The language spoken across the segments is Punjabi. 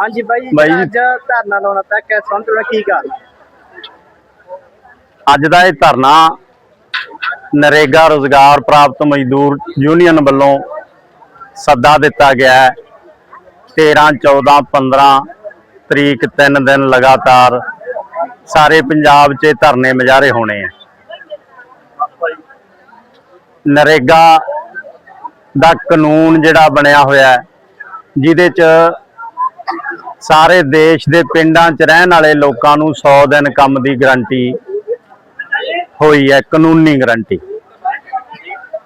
ਹਾਂਜੀ ਬਾਈ ਬਾਈ ਜੀ। ਅੱਜ ਧਰਨਾ ਲਾਉਣਾ ਪਿਆ ਕਿ ਸੰਤੁਲਨ ਕੀ ਗੱਲ ਅੱਜ ਦਾ ਇਹ ਧਰਨਾ ਨਰੇਗਾ ਰੋਜ਼ਗਾਰ ਪ੍ਰਾਪਤ ਮਜ਼ਦੂਰ ਯੂਨੀਅਨ ਵੱਲੋਂ ਸੱਦਾ ਦਿੱਤਾ ਗਿਆ ਹੈ 13 14 15 ਤਰੀਕ ਤਿੰਨ ਦਿਨ ਲਗਾਤਾਰ ਸਾਰੇ ਪੰਜਾਬ 'ਚ ਧਰਨੇ ਮੁਜ਼ਾਹਰੇ ਹੋਣੇ ਆ। ਨਰੇਗਾ ਦਾ ਕਾਨੂੰਨ ਜਿਹੜਾ ਬਣਿਆ ਹੋਇਆ ਜਿਹਦੇ 'ਚ ਸਾਰੇ ਦੇਸ਼ ਦੇ ਪਿੰਡਾਂ 'ਚ ਰਹਿਣ ਵਾਲੇ ਲੋਕਾਂ ਨੂੰ 100 ਦਿਨ ਕੰਮ ਦੀ ਗਾਰੰਟੀ ਹੋਈ ਹੈ, ਕਾਨੂੰਨੀ ਗਾਰੰਟੀ।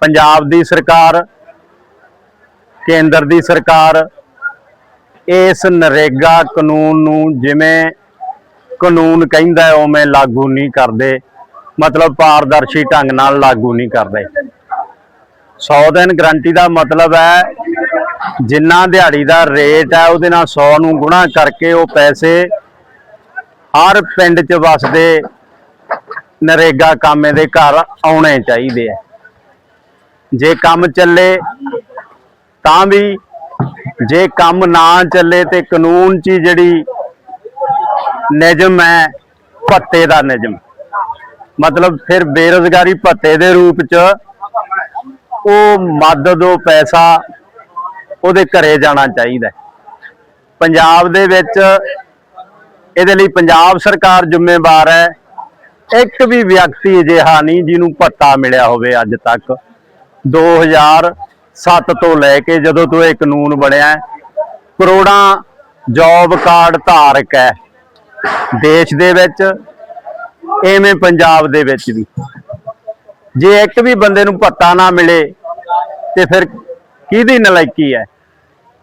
ਪੰਜਾਬ ਦੀ ਸਰਕਾਰ, ਕੇਂਦਰ ਦੀ ਸਰਕਾਰ ਇਸ ਨਰੇਗਾ ਕਾਨੂੰਨ ਨੂੰ ਜਿਵੇਂ ਕਾਨੂੰਨ ਕਹਿੰਦਾ ਉਵੇਂ ਲਾਗੂ ਨਹੀਂ ਕਰਦੇ। ਮਤਲਬ ਪਾਰਦਰਸ਼ੀ ਢੰਗ ਨਾਲ ਲਾਗੂ ਨਹੀਂ ਕਰਦੇ। 100 ਦਿਨ ਗਰੰਟੀ ਦਾ ਮਤਲਬ ਹੈ, ਜਿੰਨਾ ਦਿਹਾੜੀ ਦਾ ਰੇਟ ਹੈ, ਉਹਦੇ ਨਾਲ 100 ਨੂੰ ਗੁਣਾ ਕਰਕੇ ਉਹ ਪੈਸੇ ਹਰ ਪਿੰਡ 'ਚ ਵਸਦੇ ਨਰੇਗਾ ਕਾਮੇ ਦੇ ਘਰ ਆਉਣੇ ਚਾਹੀਦੇ ਆ। ਜੇ ਕੰਮ ਚੱਲੇ, ਤਾਂ ਵੀ ਜੇ ਕੰਮ ਨਾ ਚੱਲੇ ਤੇ ਕਾਨੂੰਨ 'ਚ ਜਿਹੜੀ ਨਿਯਮ ਹੈ, ਭੱਤੇ ਦਾ ਨਿਯਮ। ਮਤਲਬ ਫਿਰ ਬੇਰੋਜ਼ਗਾਰੀ ਭੱਤੇ ਦੇ ਰੂਪ 'ਚ ਉਹ ਮਦਦ ਉਹ ਪੈਸਾ ਉਹਦੇ ਘਰੇ ਜਾਣਾ ਚਾਹੀਦਾ ਪੰਜਾਬ ਦੇ ਵਿੱਚ ਇਹਦੇ ਲਈ ਪੰਜਾਬ ਸਰਕਾਰ ਜ਼ਿੰਮੇਵਾਰ ਹੈ। ਇੱਕ ਵੀ ਵਿਅਕਤੀ ਅਜਿਹਾ ਨਹੀਂ ਜਿਹਨੂੰ ਭੱਤਾ ਮਿਲਿਆ ਹੋਵੇ ਅੱਜ ਤੱਕ। 2007 ਤੋਂ ਲੈ ਕੇ ਜਦੋਂ ਤੋਂ ਇਹ ਕਾਨੂੰਨ ਬਣਿਆ ਕਰੋੜਾਂ ਜੌਬ ਕਾਰਡ ਧਾਰਕ ਹੈ। ਦੇਸ਼ ਦੇ ਵਿੱਚ, ਐਵੇਂ ਪੰਜਾਬ ਦੇ ਵਿੱਚ ਵੀ। ਜੇ ਇੱਕ ਵੀ ਬੰਦੇ ਨੂੰ ਭੱਤਾ ਨਾ ਮਿਲੇ, ਤੇ ਫਿਰ ਕਿਹਦੀ ਨਲਾਇਕੀ ਹੈ?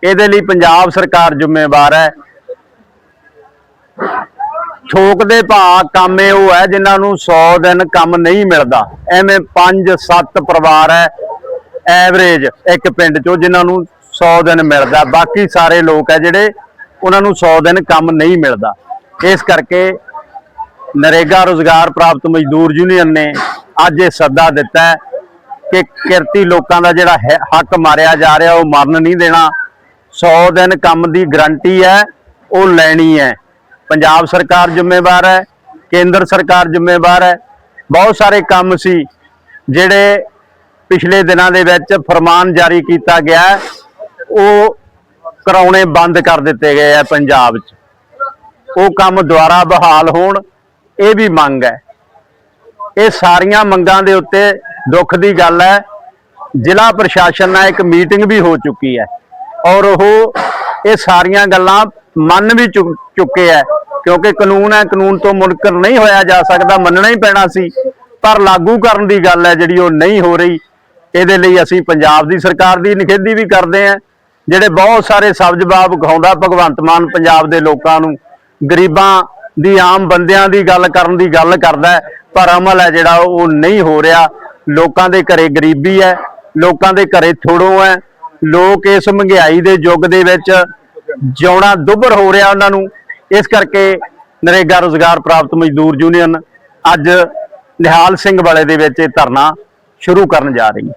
ਇਹਦੇ ਲਈ ਪੰਜਾਬ ਸਰਕਾਰ ਜ਼ਿੰਮੇਵਾਰ ਹੈ। ਥੋਕ ਦੇ ਭਾਅ ਕੰਮ ਉਹ ਹੈ, ਜਿਨ੍ਹਾਂ ਨੂੰ 100 ਦਿਨ ਕੰਮ ਨਹੀਂ ਮਿਲਦਾ। ਐਵੇਂ 5-7 ਪਰਿਵਾਰ ਹੈ ਐਵਰੇਜ ਇੱਕ ਪਿੰਡ ਚੋਂ ਜਿਨ੍ਹਾਂ ਨੂੰ 100 ਦਿਨ ਮਿਲਦਾ, ਬਾਕੀ ਸਾਰੇ ਲੋਕ ਹੈ ਜਿਹੜੇ ਉਹਨਾਂ ਨੂੰ 100 ਦਿਨ ਕੰਮ ਨਹੀਂ ਮਿਲਦਾ। ਇਸ ਕਰਕੇ ਨਰੇਗਾ ਰੋਜ਼ਗਾਰ ਪ੍ਰਾਪਤ ਮਜ਼ਦੂਰ ਯੂਨੀਅਨ ਨੇ ਅੱਜ ਇਹ ਸੱਦਾ ਦਿੱਤਾ ਕਿ ਕਿਰਤੀ ਲੋਕਾਂ ਦਾ ਜਿਹੜਾ ਹੈ- ਹੱਕ ਮਾਰਿਆ ਜਾ ਰਿਹਾ, ਉਹ ਮਰਨ ਨਹੀਂ ਦੇਣਾ। 100 ਦਿਨ ਕੰਮ ਦੀ ਗਰੰਟੀ ਹੈ, ਉਹ ਲੈਣੀ ਹੈ। ਪੰਜਾਬ ਸਰਕਾਰ ਜ਼ਿੰਮੇਵਾਰ ਹੈ, ਕੇਂਦਰ ਸਰਕਾਰ ਜ਼ਿੰਮੇਵਾਰ ਹੈ। ਬਹੁਤ ਸਾਰੇ ਕੰਮ ਸੀ ਜਿਹੜੇ ਪਿਛਲੇ ਦਿਨਾਂ ਦੇ ਵਿੱਚ ਫਰਮਾਨ ਜਾਰੀ ਕੀਤਾ ਗਿਆ ਉਹ ਕਰਾਉਣੇ ਬੰਦ ਕਰ ਦਿੱਤੇ ਗਏ ਆ ਪੰਜਾਬ 'ਚ। ਉਹ ਕੰਮ ਦੁਆਰਾ ਬਹਾਲ ਹੋਣ, ਇਹ ਵੀ ਮੰਗ ਹੈ। ਇਹ ਸਾਰੀਆਂ ਮੰਗਾਂ ਦੇ ਉੱਤੇ ਦੁੱਖ ਦੀ ਗੱਲ ਹੈ। ਜ਼ਿਲ੍ਹਾ ਪ੍ਰਸ਼ਾਸਨ ਨਾਲ ਇੱਕ ਮੀਟਿੰਗ ਵੀ ਹੋ ਚੁੱਕੀ ਹੈ ਔਰ ਉਹ ਇਹ ਸਾਰੀਆਂ ਗੱਲਾਂ ਮੰਨ ਵੀ ਚੁੱਕ- ਚੁੱਕੇ ਹੈ। ਕਿਉਂਕਿ ਕਾਨੂੰਨ ਹੈ, ਕਾਨੂੰਨ ਤੋਂ ਮੁਨਕਰ ਨਹੀਂ ਹੋਇਆ ਜਾ ਸਕਦਾ, ਮੰਨਣਾ ਹੀ ਪੈਣਾ ਸੀ। ਪਰ ਲਾਗੂ ਕਰਨ ਦੀ ਗੱਲ ਹੈ ਜਿਹੜੀ ਉਹ ਨਹੀਂ ਹੋ ਰਹੀ। ਇਹਦੇ ਲਈ ਅਸੀਂ ਪੰਜਾਬ ਦੀ ਸਰਕਾਰ ਦੀ ਨਿਖੇਧੀ ਵੀ ਕਰਦੇ ਹਾਂ। ਜਿਹੜੇ ਬਹੁਤ ਸਾਰੇ ਸਬਜ਼ ਬਾਬ ਵਿਖਾਉਂਦਾ ਭਗਵੰਤ ਮਾਨ ਪੰਜਾਬ ਦੇ ਲੋਕਾਂ ਨੂੰ, ਗਰੀਬਾਂ ਦੀ ਆਮ ਬੰਦਿਆਂ ਦੀ ਗੱਲ ਕਰਨ ਦੀ ਗੱਲ ਕਰਦਾ ਪਰ ਅਮਲ ਹੈ ਜਿਹੜਾ ਉਹ ਨਹੀਂ ਹੋ ਰਿਹਾ। ਲੋਕਾਂ ਦੇ ਘਰੇ ਗਰੀਬੀ ਹੈ, ਲੋਕਾਂ ਦੇ ਘਰੇ ਥੋੜੋ ਹੈ। ਲੋਕ ਇਸ ਮਹਿੰਗਾਈ ਦੇ ਯੁੱਗ ਦੇ ਵਿੱਚ ਜਿਉਣਾ ਦੁੱਭਰ ਹੋ ਰਿਹਾ ਉਹਨਾਂ ਨੂੰ। ਇਸ ਕਰਕੇ ਨਰੇਗਾ ਰੋਜ਼ਗਾਰ ਪ੍ਰਾਪਤ ਮਜ਼ਦੂਰ ਯੂਨੀਅਨ ਅੱਜ ਨਿਹਾਲ ਸਿੰਘ ਵਾਲੇ ਦੇ ਵਿੱਚ ਇਹ ਧਰਨਾ ਸ਼ੁਰੂ ਕਰਨ ਜਾ ਰਹੀ ਹੈ।